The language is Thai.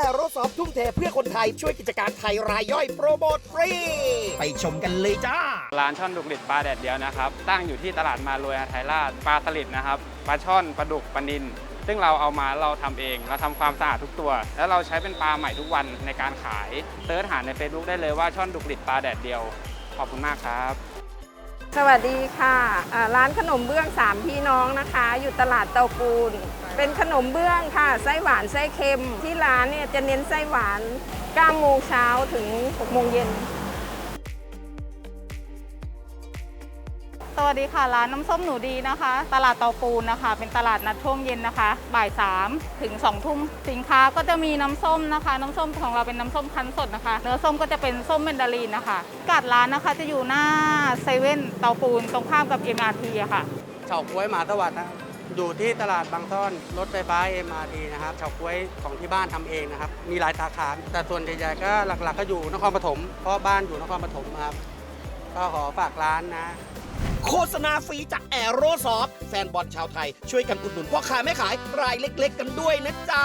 แอโรซอฟทุ่มเทเพื่อคนไทยช่วยกิจการไทยรายย่อยโปรโมทฟรี ไปชมกันเลยจ้า ร้านช่อนดุกดิดปลาแดดเดียวนะครับ ตั้งอยู่ที่ตลาดมารวยหาไทยราชปลาสลิดนะครับปลาช่อนปลาดุกปลานินซึ่งเราเอามาเราทำเอง เราทำความสะอาดทุกตัว แล้วเราใช้เป็นปลาใหม่ทุกวันในการขายเซิร์ชหาใน Facebook ได้เลยว่าช่อนดุกดิดปลาแดดเดียว ขอบคุณมากครับ สวัสดีค่ะะร้านขนมเบื้องสามพี่น้องนะคะ อยู่ตลาดเตาปูน เป็นขนมเบื้องค่ะ ไส้หวานไส้เค็ม ที่ร้านเนี่ยจะเน้นไส้หวาน9โมงเช้าถึง6โมงเย็น สวัสดีค่ะ ร้านน้ำส้มหนูดีนะคะ ตลาดเตาปูนนะคะ เป็นตลาดนัดช่วงเย็นนะคะ บ่าย3ถึง2ทุ่มสินค้าก็จะมีน้ำส้มนะคะ น้ำส้มของเราเป็นน้ำส้มคั้นสดนะคะ เนื้อส้มก็จะเป็นส้มเมนดารีนนะคะกาดร้านนะคะจะอยู่หน้าเซเว่นเตาปูนตรงข้ามกับ MRT อะค่ะเฉาก๊วยหมาสวัสดนะครับอยู่ที่ตลาดบางซ่อนรถไฟฟ้า MRT นะครับเฉาก๊วยของที่บ้านทำเองนะครับ มีหลายสาขา แต่ส่วนใหญ่ๆก็หลักๆ ก็อยู่นครปฐมเพราะบ้านอยู่นครปฐมครับก็ขอฝากร้านนะ โฆษณาฟรีจากแอโรซอฟแฟนบอลชาวไทยช่วยกันอุดหนุนพ่อค้าแม่ขายรายเล็ก ๆ กันด้วยนะจ๊ะ